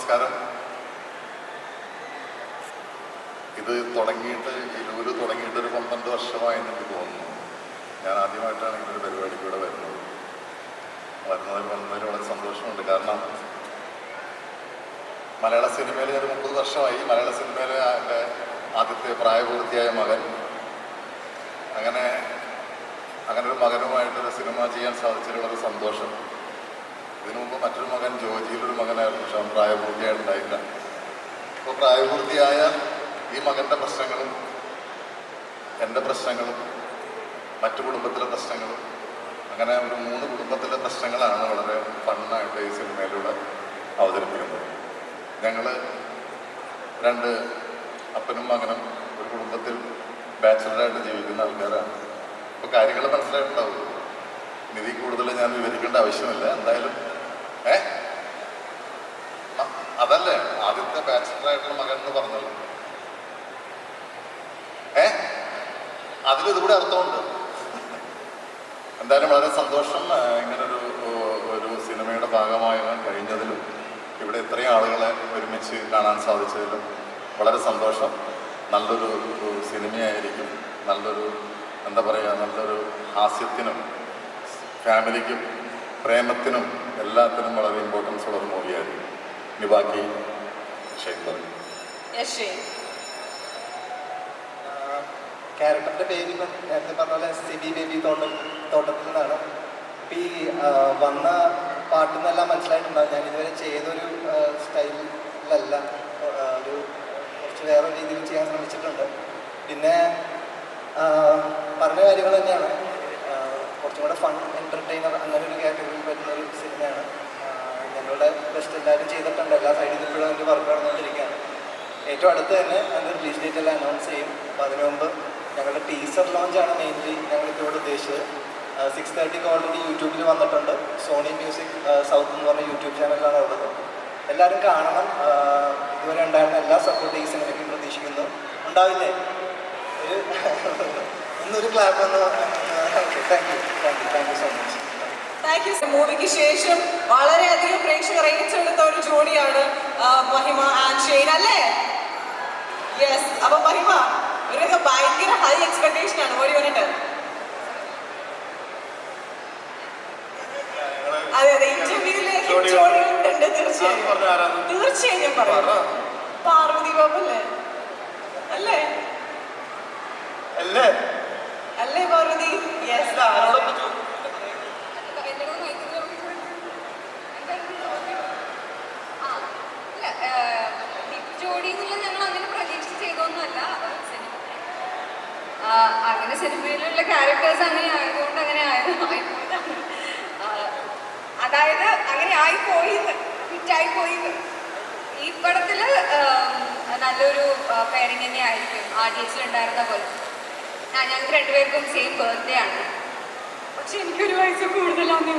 നമസ്കാരം. ഇത് തുടങ്ങിയിട്ട് ഈ ലൂൽ തുടങ്ങിയിട്ട് ഒരു പന്ത്രണ്ട് വർഷമായി എനിക്ക് തോന്നുന്നു. ഞാൻ ആദ്യമായിട്ടാണ് ഇങ്ങനൊരു പരിപാടിക്ക് ഇവിടെ വരുന്നത്. വരുന്നതിൽ വന്നതിൽ വളരെ സന്തോഷമുണ്ട്. കാരണം മലയാള സിനിമയിൽ ഒരു മുപ്പത് വർഷമായി. മലയാള സിനിമയിലെ എന്റെ ആദ്യത്തെ പ്രായപൂർത്തിയായ മകൻ. അങ്ങനെ അങ്ങനെ ഒരു മകനുമായിട്ടൊരു സിനിമ ചെയ്യാൻ സാധിച്ചതിൽ വളരെ സന്തോഷം. ഇതിനു മുമ്പ് മറ്റൊരു മകൻ ജോജിയിലൊരു മകനായിരുന്നു. പക്ഷെ അവൻ പ്രായപൂർത്തിയായിട്ടുണ്ടായില്ല. അപ്പോൾ പ്രായപൂർത്തിയായ ഈ മകന്റെ പ്രശ്നങ്ങളും എന്റെ പ്രശ്നങ്ങളും മറ്റു കുടുംബത്തിലെ പ്രശ്നങ്ങളും അങ്ങനെ ഒരു മൂന്ന് കുടുംബത്തിലെ പ്രശ്നങ്ങളാണ് വളരെ ഫണ്ണായിട്ട് ഈ സിനിമയിലൂടെ അവതരിപ്പിക്കുന്നത്. ഞങ്ങൾ രണ്ട് അപ്പനും മകനും ഒരു കുടുംബത്തിൽ ബാച്ചിലറായിട്ട് ജീവിക്കുന്ന ആൾക്കാരാണ്. അപ്പോൾ കാര്യങ്ങൾ മനസ്സിലായിട്ടുണ്ടാവും. നിധി കൂടുതൽ ഞാൻ വിവരിക്കേണ്ട ആവശ്യമില്ല. എന്തായാലും ഏ? അതല്ലേ ആദ്യത്തെ ബാച്ചിലറായിട്ടുള്ള മകൻ എന്ന് പറഞ്ഞല്ലോ. ഏ? അതിൽ ഇതുകൂടെ അർത്ഥമുണ്ട്. എന്തായാലും വളരെ സന്തോഷം ഇങ്ങനെ ഇങ്ങനൊരു ഒരു സിനിമയുടെ ഭാഗമാകാൻ കഴിഞ്ഞതിലും ഇവിടെ ഇത്രയും ആളുകളെ ഒരുമിച്ച് കാണാൻ സാധിച്ചതിലും വളരെ സന്തോഷം. നല്ലൊരു സിനിമയായിരിക്കും. നല്ലൊരു എന്താ പറയുക നല്ലൊരു ഹാസ്യത്തിനും ഫാമിലിക്കും പ്രേമത്തിനും എല്ലാത്തിനും വളരെ ഇമ്പോർട്ടൻസ് ഉള്ള ഒരു മൂവിയായിരിക്കും ഇനി ബാക്കി ക്യാരക്ടറിന്റെ പേര് ഇപ്പം നേരത്തെ പറഞ്ഞ പോലെ സിബി ബേബി തോട്ടം തോട്ടത്തിൽ നിന്നാണ്. അപ്പം ഈ വന്ന പാട്ടിൽ നിന്നെല്ലാം മനസ്സിലായിട്ടുണ്ടാവും ഞാൻ ഇതുവരെ ചെയ്തൊരു സ്റ്റൈലിലല്ല ഒരു കുറച്ച് വേറെ രീതിയിൽ ചെയ്യാൻ ശ്രമിച്ചിട്ടുണ്ട്. പിന്നെ ആ, പറഞ്ഞ കാര്യങ്ങൾ തന്നെയാണ്. കുറച്ചും കൂടെ ഫൺ എന്റർടൈനർ അങ്ങനെ ഒരു കാറ്റഗറിയിൽ പറ്റുന്ന ഒരു സിനിമയാണ് ഞങ്ങളുടെ ബെസ്റ്റ് എല്ലാവരും ചെയ്തിട്ടുണ്ട്. എല്ലാ സൈഡിൽ ഇപ്പോഴും അതിന്റെ വർക്ക് നടന്നുകൊണ്ടിരിക്കുകയാണ്. ഏറ്റവും അടുത്ത് തന്നെ അതിന്റെ റിലീസ് ഡേറ്റ് എല്ലാം അനൗൺസ് ചെയ്യും. അപ്പോൾ അതിനു മുമ്പ് ഞങ്ങളുടെ ടീസർ ലോഞ്ചാണ് മെയിൻലി ഞങ്ങൾ ഇവിടെ ഉദ്ദേശിച്ചത്. സിക്സ് തേർട്ടിക്ക് ഓൾറെഡി യൂട്യൂബിൽ വന്നിട്ടുണ്ട്. സോണി മ്യൂസിക് സൗത്ത് എന്ന് പറഞ്ഞ യൂട്യൂബ് ചാനലിലാണ് ഉള്ളത്. എല്ലാവരും കാണണം. ഇതുവരെ ഉണ്ടായിരുന്ന എല്ലാ സപ്പോർട്ടും ഈ സിനിമയ്ക്കും പ്രതീക്ഷിക്കുന്നു. ഉണ്ടാവില്ലേ? ഒരു ഒന്നൊരു ക്ലാപ്പ് ഒന്ന് okay thank you thank you thank you so much thank you മൂവിക്ക് ശേഷം വളരെയധികം പ്രേക്ഷകർ ഏറ്റെടുത്ത ഒരു ജോഡിയാണ് മഹിമ ആൻഡ് ഷെയ്ൻ അല്ലേ? യെസ് അപ്പൊ മഹിമ ഇവരൊക്കെ ഭയങ്കര ഹൈ എക്സ്പെക്ടേഷൻ ആണ്. ഓടി വരട്ടെ അതെ അതെ ഇന്റർവ്യൂൽ ജോഡികളുണ്ട്. തീർച്ചയായും. തീർച്ചയായും ഞാൻ പറയാം. പാർവതി ബാബു അല്ലേ അല്ലേ അല്ലേ പാർവതി യെസ് ജോഡി എന്നുള്ള ഞങ്ങൾ അങ്ങനെ സിനിമയിലുള്ള ക്യാരക്ടേഴ്സ് അങ്ങനെ ആയതുകൊണ്ട് അങ്ങനെ ആയത് ആയിപ്പോയതാണ് ആ, അതായത് അങ്ങനെ ആയിപ്പോയി ഹിറ്റായിപ്പോയി ഈ പടത്തിൽ നല്ലൊരു പേരിങ് തന്നെ ആയിരിക്കും ആർട്ടിസ്റ്റിൽ ഉണ്ടായിരുന്ന പോലെ. ഞങ്ങൾക്ക് രണ്ടുപേർക്കും സെയിം ബർത്ത്ഡേ ആണ്. പക്ഷെ എനിക്കൊരു വയസ്സ് കൂടുതലാണ്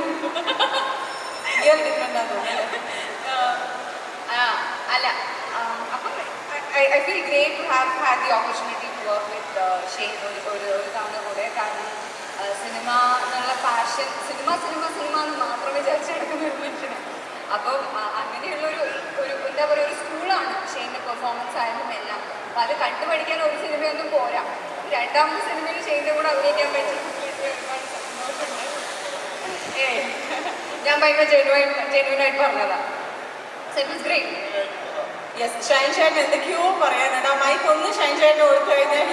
അല്ല അപ്പം I feel great to have had the opportunity to work with Shane ഒരു ഒരു ഒരു തവണ കൂടെ. കാരണം സിനിമ എന്നുള്ള പാഷൻ സിനിമ സിനിമ സിനിമ എന്ന് മാത്രം വിചാരിച്ചെടുക്കുന്ന ഒരു മനുഷ്യന്. അപ്പം അങ്ങനെയുള്ള ഒരു ഒരു എന്താ പറയുക ഒരു സ്കൂളാണ് ഷെയ്ന്റെ പെർഫോമൻസ് ആയാലും എല്ലാം. അപ്പം അത് കണ്ടുപഠിക്കാൻ ഒരു സിനിമയൊന്നും രണ്ടാമത്തെ സിനിമയിൽ ഷെയ്ന്റെ കൂടെ അഭിനയിക്കാൻ പറ്റി. ഞാൻ ഭയങ്കര ജെനുവൈൻ ജെനുവിനായിട്ട് പറഞ്ഞതാ. It's great yes Shine Shine എന്തൊക്കെയോ പറയാനുണ്ട്. ആ മൈക്ക് ഒന്ന് ഷൈൻ ഷൈന്റെ കൊടുത്തു കഴിഞ്ഞാൽ